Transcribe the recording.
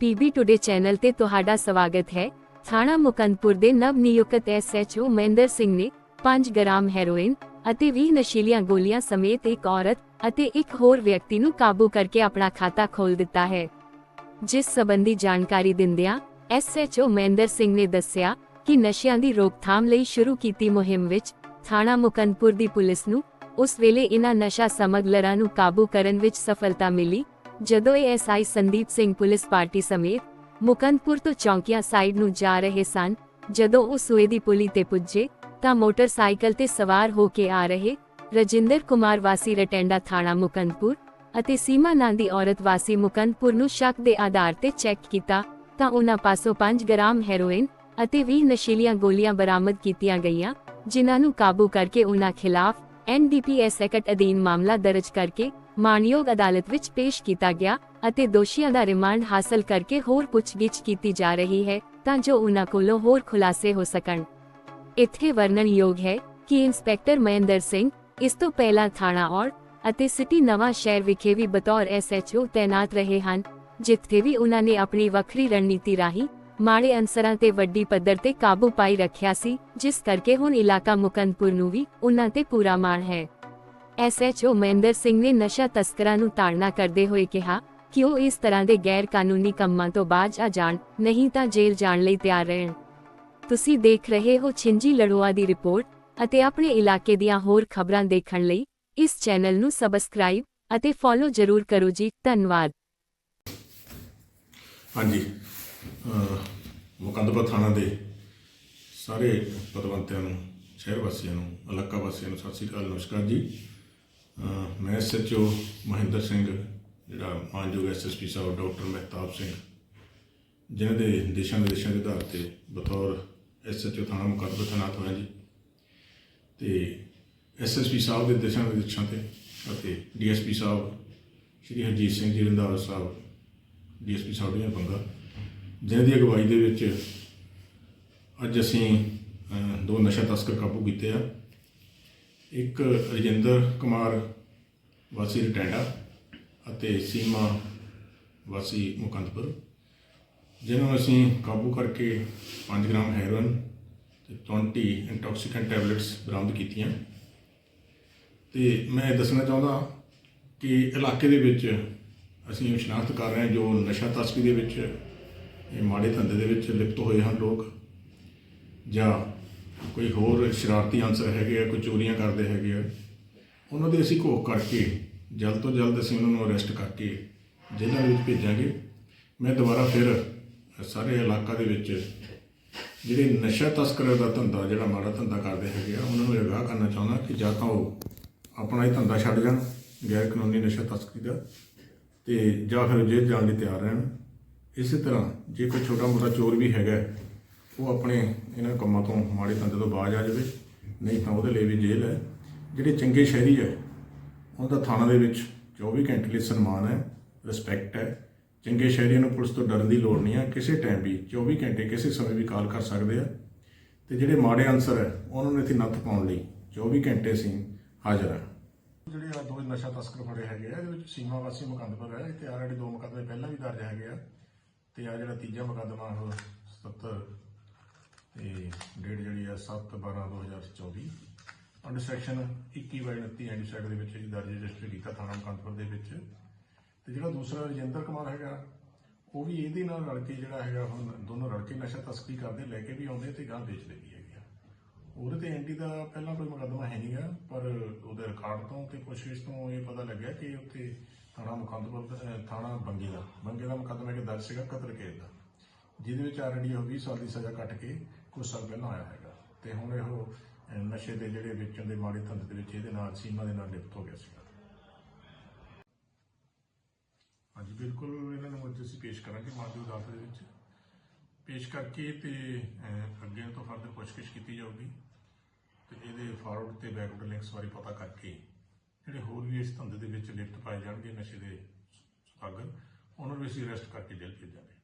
PB today channel ਤੇ ਤੁਹਾਡਾ ਸਵਾਗਤ ਹੈ। ਥਾਣਾ ਮੁਕੰਦਪੁਰ ਦੇ ਨਵ ਨਿਯੁਕਤ ਐਸਐਚਓ ਮਹਿੰਦਰ ਸਿੰਘ ਨੇ 5 ਗ੍ਰਾਮ ਹੈਰੋਇਨ ਅਤੇ 20 ਨਸ਼ੀਲੀਆਂ ਗੋਲੀਆਂ ਸਮੇਤ ਇੱਕ ਔਰਤ ਅਤੇ ਇੱਕ ਹੋਰ ਵਿਅਕਤੀ ਨੂੰ ਕਾਬੂ ਕਰਕੇ ਆਪਣਾ ਖਾਤਾ ਖੋਲ ਦਿੱਤਾ ਹੈ। ਜਿਸ ਸੰਬੰਧੀ ਜਾਣਕਾਰੀ ਦਿੰਦਿਆਂ ਐਸਐਚਓ ਮਹਿੰਦਰ ਸਿੰਘ ਨੇ ਦੱਸਿਆ ਕਿ ਨਸ਼ਿਆਂ ਦੀ ਰੋਕਥਾਮ ਲਈ ਸ਼ੁਰੂ ਕੀਤੀ ਮੁਹਿੰਮ ਵਿੱਚ ਥਾਣਾ ਮੁਕੰਦਪੁਰ ਦੀ ਪੁਲਿਸ ਨੂੰ ਉਸ ਵੇਲੇ ਇਨ੍ਹਾਂ ਨਸ਼ਾ ਸਮਗਲਰਾਂ ਨੂੰ ਕਾਬੂ ਕਰਨ ਵਿੱਚ ਸਫਲਤਾ ਮਿਲੀ ਜਦੋਂ SI Sandeep Singh police party ਸਮੇਤ ਮੁਕੰਦਪੁਰ ਤੋਂ ਚੌਂਕੀਆਂ ਸਾਈਡ ਨੂੰ ਜਾ ਰਹੇ ਸਨ, ਜਦੋਂ ਉਹ ਸੂਏ ਦੀ ਪੁਲੀ ਤੇ ਪੁੱਜੇ, ਤਾਂ ਮੋਟਰਸਾਈਕਲ ਤੇ ਸਵਾਰ ਹੋ ਕੇ ਆ ਰਹੇ ਰਜਿੰਦਰ ਕੁਮਾਰ ਵਾਸੀ ਰਟੈਂਡਾ ਥਾਣਾ ਮੁਕੰਦਪੁਰ ਅਤੇ ਸੀਮਾ ਨਾਂ ਦੀ ਔਰਤ ਵਾਸੀ ਮੁਕੰਦਪੁਰ ਨੂੰ ਸ਼ੱਕ ਦੇ ਆਧਾਰ ਤੇ ਚੈੱਕ ਕੀਤਾ, ਤਾਂ ਉਹਨਾਂ ਪਾਸੋਂ 5 ਗ੍ਰਾਮ ਹੈਰੋਇਨ ਅਤੇ 20 ਨਸ਼ੀਲੀਆਂ ਗੋਲੀਆਂ ਬਰਾਮਦ ਕੀਤੀਆਂ ਗਈਆਂ, ਜਿਨ੍ਹਾਂ ਨੂੰ ਕਾਬੂ ਕਰਕੇ ਉਹਨਾਂ ਖਿਲਾਫ ਐਨਡੀਪੀਐਸ ਐਕਟ ਅਧੀਨ ਮਾਮਲਾ ਦਰਜ ਕਰਕੇ ਮਾਨਯੋਗ ਅਦਾਲਤ ਵਿੱਚ ਪੇਸ਼ ਕੀਤਾ ਗਿਆ ਅਤੇ ਦੋਸ਼ੀਆਂ ਦਾ ਰਿਮਾਂਡ ਹਾਸਲ ਕਰਕੇ ਹੋਰ ਪੁੱਛਗਿੱਛ ਕੀਤੀ ਜਾ ਰਹੀ ਹੈ ਤਾਂ ਜੋ ਉਨ੍ਹਾਂ ਕੋਲੋਂ ਹੋਰ ਖੁਲਾਸੇ ਹੋ ਸਕਣ। ਇੱਥੇ ਵਰਣਨਯੋਗ ਹੈ ਕਿ ਇੰਸਪੈਕਟਰ ਮਹਿੰਦਰ ਸਿੰਘ ਇਸ ਤੋਂ ਪਹਿਲਾਂ ਥਾਣਾ ਔਰ ਅਤੇ ਸਿਟੀ ਨਵਾਂ ਸ਼ਹਿਰ ਵਿਖੇ ਵੀ ਬਤੌਰ ਐਸਐਚਓ ਤਾਇਨਾਤ ਰਹੇ ਹਨ, ਜਿੱਥੇ ਵੀ ਉਹਨਾਂ ਨੇ ਆਪਣੀ ਵੱਖਰੀ ਰਣਨੀਤੀ ਰਾਹੀਂ ਮਾੜੇ ਅਨਸਰਾਂ ਤੇ ਵੱਡੀ ਪੱਧਰ ਤੇ ਕਾਬੂ ਪਾਈ ਰੱਖਿਆ ਸੀ, ਜਿਸ ਕਰਕੇ ਹੁਣ ਇਲਾਕਾ ਮੁਕੰਦਪੁਰ ਨੂੰ ਵੀ ਉਹਨਾਂ ਤੇ ਪੂਰਾ ਮਾਣ ਹੈ। ਐਸਐਚਓ ਮਹਿੰਦਰ ਸਿੰਘ ਨੇ ਨਸ਼ਾ ਤਸਕਰਾਂ ਨੂੰ ਤਾੜਨਾ ਕਰਦੇ ਹੋਏ ਕਿਹਾ ਕਿ ਉਹ ਇਸ ਤਰ੍ਹਾਂ ਦੇ ਗੈਰ ਕਾਨੂੰਨੀ ਕੰਮਾਂ ਤੋਂ ਬਾਜ ਆ ਜਾਣ, ਨਹੀਂ ਤਾਂ ਜੇਲ੍ਹ ਜਾਣ ਲਈ ਤਿਆਰ ਰਹਿਣ। ਤੁਸੀਂ ਦੇਖ ਰਹੇ ਹੋ ਛਿੰਜੀ ਲੜੋਆ ਦੀ ਰਿਪੋਰਟ ਅਤੇ ਆਪਣੇ ਇਲਾਕੇ ਦੀਆਂ ਹੋਰ ਖਬਰਾਂ ਦੇਖਣ ਲਈ ਇਸ ਚੈਨਲ ਨੂੰ ਸਬਸਕ੍ਰਾਈਬ ਅਤੇ ਫੋਲੋ ਜ਼ਰੂਰ ਕਰੋ ਜੀ, ਧੰਨਵਾਦ। ਹਾਂਜੀ ਮੁਕੰਦਪੁਰ ਥਾਣਾ ਦੇ ਸਾਰੇ ਪਤਵੰਤਿਆਂ ਨੂੰ, ਸ਼ਹਿਰ ਵਾਸੀਆਂ ਨੂੰ, ਇਲਾਕਾ ਵਾਸੀਆਂ ਨੂੰ ਸਤਿ ਸ੍ਰੀ ਅਕਾਲ, ਨਮਸਕਾਰ ਜੀ। ਮੈਂ ਐਸਐਚਓ ਮਹਿੰਦਰ ਸਿੰਘ, ਜਿਹੜਾ ਮਾਨਯੋਗ ਐਸਐਸਪੀ ਸਾਹਿਬ ਡਾਕਟਰ ਮਹਿਤਾਬ ਸਿੰਘ ਜਿਹਨਾਂ ਦੇ ਦਿਸ਼ਾ ਨਿਰਦੇਸ਼ਾਂ ਦੇ ਆਧਾਰ ਤੇ ਬਤੌਰ ਐਸਐਚਓ ਥਾਣਾ ਮੁਕੰਦਪੁਰ ਤੈਨਾਤ ਹੋਇਆ ਜੀ। ਤੇ ਐਸਐਸਪੀ ਸਾਹਿਬ ਦੇ ਦਿਸ਼ਾ ਨਿਰਦੇਸ਼ਾਂ ਤੇ ਅਤੇ ਡੀਐਸਪੀ ਸਾਹਿਬ, ਸ਼੍ਰੀ ਹਰਜੀਤ ਸਿੰਘ ਜੀ ਰੰਧਾਵਾ ਸਾਹਿਬ ਡੀਐਸਪੀ ਸਾਹਿਬ ਦੀਆਂ ਬੰਗਾ ਜਿਹਨਾਂ ਦੀ ਅਗਵਾਈ ਦੇ ਵਿੱਚ ਅੱਜ ਅਸੀਂ ਦੋ ਨਸ਼ਾ ਤਸਕਰ ਕਾਬੂ ਕੀਤੇ ਆ। ਇੱਕ ਰਜਿੰਦਰ ਕੁਮਾਰ ਵਾਸੀ ਰਟੈਂਡਾ ਅਤੇ ਸੀਮਾ ਵਾਸੀ ਮੁਕੰਦਪੁਰ, ਜਿਹਨੂੰ ਅਸੀਂ ਕਾਬੂ ਕਰਕੇ 5 ਗ੍ਰਾਮ ਹੈਰੋਇਨ ਤੇ 20 ਇੰਟੌਕਸੀਕੈਂਟ ਟੈਬਲੇਟਸ ਬਰਾਮਦ ਕੀਤੀਆਂ। ਤੇ ਮੈਂ ਦੱਸਣਾ ਚਾਹੁੰਦਾ ਕਿ ਇਲਾਕੇ ਦੇ ਵਿੱਚ ਅਸੀਂ ਸ਼ਨਾਖਤ ਕਰ ਰਹੇ ਹਾਂ, ਜੋ ਨਸ਼ਾ ਤਸਕਰੀ ਦੇ ਵਿੱਚ, ਇਹ ਮਾੜੇ ਧੰਦੇ ਦੇ ਵਿੱਚ ਲਿਪਤ ਹੋਏ ਹਨ ਲੋਕ, ਜਾਂ ਕੋਈ ਹੋਰ ਸ਼ਰਾਰਤੀ ਅੰਸਰ ਹੈਗੇ ਆ, ਕੋਈ ਚੋਰੀਆਂ ਕਰਦੇ ਹੈਗੇ ਆ। ਉਹਨਾਂ ਦੇ ਅਸੀਂ ਘੋਖ ਕਰਕੇ, ਜਲਦ ਤੋਂ ਜਲਦ ਅਸੀਂ ਉਹਨਾਂ ਨੂੰ ਅਰੈਸਟ ਕਰਕੇ ਜੇਲ੍ਹਾਂ ਵਿੱਚ ਭੇਜਾਂਗੇ। ਮੈਂ ਦੁਬਾਰਾ ਫਿਰ ਸਾਰੇ ਇਲਾਕਾ ਦੇ ਵਿੱਚ ਜਿਹੜੇ ਨਸ਼ਾ ਤਸਕਰ ਦਾ ਧੰਦਾ, ਜਿਹੜਾ ਮਾੜਾ ਧੰਦਾ ਕਰਦੇ ਹੈਗੇ ਆ, ਉਹਨਾਂ ਨੂੰ ਇਹ ਅਗਾਹ ਕਰਨਾ ਚਾਹੁੰਦਾ ਕਿ ਜਾਂ ਤਾਂ ਉਹ ਆਪਣਾ ਹੀ ਧੰਦਾ ਛੱਡ ਜਾਣ ਗੈਰ ਕਾਨੂੰਨੀ ਨਸ਼ਾ ਤਸਕਰੀ ਦਾ, ਤੇ ਜਾਂ ਫਿਰ ਜੇਲ੍ਹ ਜਾਣ ਲਈ ਤਿਆਰ ਰਹਿਣ। ਇਸੇ ਤਰ੍ਹਾਂ ਜੇ ਕੋਈ ਛੋਟਾ ਮੋਟਾ ਚੋਰ ਵੀ ਹੈਗਾ, ਉਹ ਆਪਣੇ ਇਹਨਾਂ ਕੰਮਾਂ ਤੋਂ ਮਾੜੇ ਧੰਦੇ ਤੋਂ ਬਾਜ਼ ਆ ਜਾਵੇ, ਨਹੀਂ ਤਾਂ ਉਹਦੇ ਲਈ ਵੀ ਜੇਲ੍ਹ ਹੈ। ਜਿਹੜੇ ਚੰਗੇ ਸ਼ਹਿਰੀ ਹੈ ਉਹਨਾਂ ਦਾ ਥਾਣਾ ਦੇ ਵਿੱਚ 24 ਘੰਟੇ ਲਈ ਸਨਮਾਨ ਹੈ ਰਿਸਪੈਕਟ ਹੈ। ਚੰਗੇ ਸ਼ਹਿਰੀਆਂ ਨੂੰ ਪੁਲਿਸ ਤੋਂ ਡਰਨ ਦੀ ਲੋੜ ਨਹੀਂ ਹੈ, ਕਿਸੇ ਟਾਈਮ ਵੀ 24 ਘੰਟੇ ਕਿਸੇ ਸਮੇਂ ਵੀ ਕਾਲ ਕਰ ਸਕਦੇ ਆ। ਤੇ ਜਿਹੜੇ ਮਾੜੇ ਅਨਸਰ ਹੈ, ਉਹਨਾਂ ਨੂੰ ਇੱਥੇ ਨੱਥ ਪਾਉਣ ਲਈ 24 ਘੰਟੇ ਅਸੀਂ ਹਾਜ਼ਰ ਹਾਂ। ਜਿਹੜੇ ਆ ਦੋ ਨਸ਼ਾ ਤਸਕਰ ਫੜੇ ਹੈਗੇ ਆ, ਇਹਦੇ ਵਿੱਚ ਸੀਮਾ ਵਾਸੀ ਮੁਕੰਦਪੁਰ ਹੈ, ਇੱਥੇ ਆਲਰੇਡੀ ਦੋ ਮੁਕੱਦਮੇ ਪਹਿਲਾਂ ਵੀ ਦਰਜ ਹੈਗੇ ਆ। ਤੇ ਆ ਜਿਹੜਾ ਤੀਜਾ ਮੁਕੱਦਮਾ, ਉਹ 77 ਤੇ ਡੇਟ ਜਿਹੜੀ ਆ 7 12 2024 ਅੰਡਰ ਸੈਕਸ਼ਨ 21 ਬਾਈ 29 ਐਂਟੀਸਾਈਡ ਦੇ ਵਿੱਚ ਜੀ ਦਰਜ ਰਜਿਸਟਰ ਕੀਤਾ ਥਾਣਾ ਮੁਕੰਦਪੁਰ ਦੇ ਵਿੱਚ, ਤੇ ਜਿਹੜਾ ਦੂਸਰਾ ਰਜਿੰਦਰ ਕੁਮਾਰ ਹੈਗਾ, ਉਹ ਵੀ ਇਹਦੇ ਨਾਲ ਰਲ ਕੇ ਜਿਹੜਾ ਹੈਗਾ, ਹੁਣ ਦੋਨੋਂ ਰਲ ਕੇ ਨਸ਼ਾ ਤਸਕਰੀ ਕਰਦੇ, ਲੈ ਕੇ ਵੀ ਆਉਂਦੇ ਤੇ ਗਾਂ ਵੇਚਦੇ ਵੀ ਹੈਗੇ ਆ। ਉਹਦੇ ਤੇ ਐਂਟੀ ਦਾ ਪਹਿਲਾਂ ਕੋਈ ਮੁਕੱਦਮਾ ਹੈ ਨਹੀਂਗਾ ਪਰ ਉਹਦੇ ਰਿਕਾਰਡ ਤੋਂ ਤੇ ਪੁੱਛਗਿੱਛ ਤੋਂ ਇਹ ਪਤਾ ਲੱਗਿਆ ਕਿ ਉੱਥੇ ਥਾਣਾ ਮੁਕੰਦਪੁਰ ਥਾਣਾ ਬੰਗੇ ਦਾ ਬੰਗੇ ਦਾ ਮੁਕੱਦਮਾ ਕਿ ਦਰਜ ਸੀਗਾ ਕਤਲ ਕੇਸ ਦਾ, ਜਿਹਦੇ ਵਿੱਚ ਆਲਰੇਡੀ ਉਹ 20 ਸਾਲ ਦੀ ਸਜ਼ਾ ਕੱਟ ਕੇ ਕੁਝ ਸਾਲ ਪਹਿਲਾਂ ਆਇਆ ਹੈਗਾ। ਤੇ ਹੁਣ ਇਹੋ ਨਸ਼ੇ ਦੇ ਜਿਹੜੇ ਵੇਚਣ ਦੇ ਮਾੜੇ ਧੰਦੇ ਦੇ ਵਿੱਚ ਇਹਦੇ ਨਾਲ ਸੀਮਾ ਦੇ ਨਾਲ ਲਿਪਤ ਹੋ ਗਿਆ ਸੀਗਾ। ਹਾਂਜੀ, ਬਿਲਕੁਲ ਇਹਨਾਂ ਨੂੰ ਅੱਜ ਅਸੀਂ ਪੇਸ਼ ਕਰਾਂਗੇ ਮਾਨਯੋਗ ਅਦਾਲਤ ਦੇ ਵਿੱਚ। ਪੇਸ਼ ਕਰਕੇ ਤੇ ਅੱਗੇ ਤੋਂ ਫਰਦਰ ਪੁੱਛਗਿੱਛ ਕੀਤੀ ਜਾਊਗੀ। ਤੇ ਇਹਦੇ ਫਾਰਵਰਡ ਤੇ ਬੈਕਵਰਡ ਲਿੰਕਸ ਬਾਰੇ ਪਤਾ ਕਰਕੇ ਜਿਹੜੇ ਹੋਰ ਵੀ ਇਸ ਧੰਦੇ ਦੇ ਵਿੱਚ ਲਿਪਤ ਪਾਏ ਜਾਣਗੇ ਨਸ਼ੇ ਦੇ ਸੁਦਾਗਰ ਉਹਨਾਂ ਨੂੰ ਅਸੀਂ ਅਰੈਸਟ ਕਰਕੇ ਜੇਲ੍ਹ ਭੇਜਾਂਗੇ।